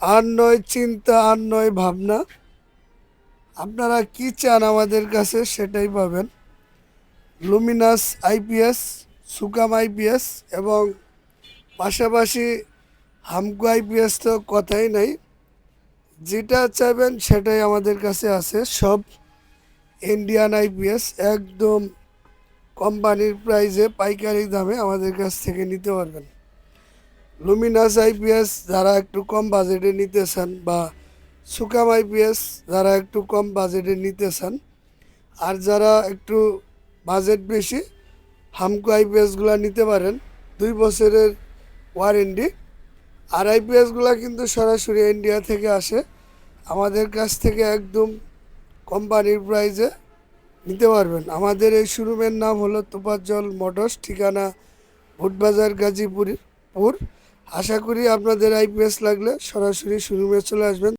আর নয় চিন্তা, আর নয় ভাবনা। আপনারা কি চান আমাদের কাছে সেটাই পাবেন। লুমিনাস আইপিএস সুকাম আইপিএস এবং পাশাপাশি হামকো আইপিএস তো কথাই নাই। যেটা চাইবেন সেটাই আমাদের কাছে আছে। সব ইন্ডিয়ান আইপিএস একদম কোম্পানির প্রাইজে পাইকারি দামে আমাদের কাছ থেকে নিতে পারবেন। লুমিনাস আইপিএস যারা একটু কম বাজেটে নিতে চান বা সুকাম আইপিএস যারা একটু কম বাজেটে নিতে চান আর যারা একটু বাজেট বেশি হামকো আইপিএসগুলো নিতে পারেন। দুই বছরের ওয়ারেন্টি আর আইপিএসগুলো কিন্তু সরাসরি ইন্ডিয়া থেকে আসে। আমাদের কাছ থেকে একদম কোম্পানির প্রাইজে নিতে পারবেন। আমাদের এই শোরুমের নাম হলো তোপাজল মোটরস, ঠিকানা ভুটবাজার গাজীপুর পুর। আশা করি আপনাদের আইপিএস লাগলে সরাসরি শুরু শোরুমে চলে আসবেন।